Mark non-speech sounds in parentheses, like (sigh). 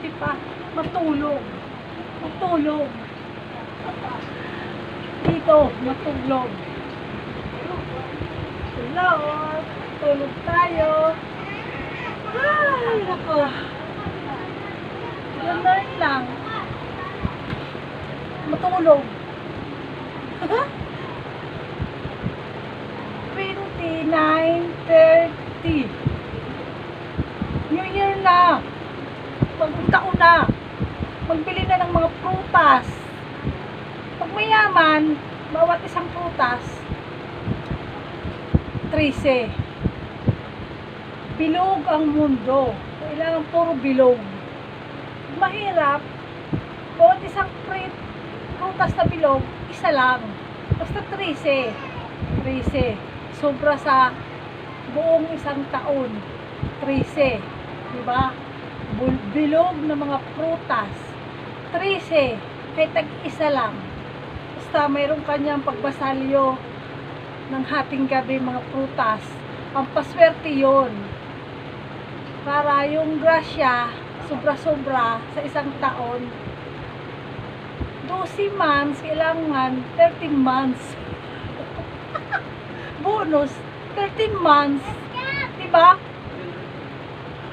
mabuti pa, matulog. Matulog. Dito, matulog. Hello, tulog tayo. Ay, nako. Ganun lang. Matulog. 29.30 (laughs) taon na. Magbili na ng mga prutas. Pag mayaman, bawat isang prutas, 13. Bilog ang mundo. Kailangan puro bilog. Mahirap, bawat isang prutas na bilog, isa lang. Basta 13. 13. Sobra sa buong isang taon. 13. Diba? Bilog na mga prutas. 13. Kahit tag-isa lang. Basta mayroong kanyang pagbasalyo ng hating gabi mga prutas. Pampaswerte yon Para yung grasya, sobra-sobra sa isang taon. 12 months, kailangan 13 months. (laughs) bonus 13 months. Diba?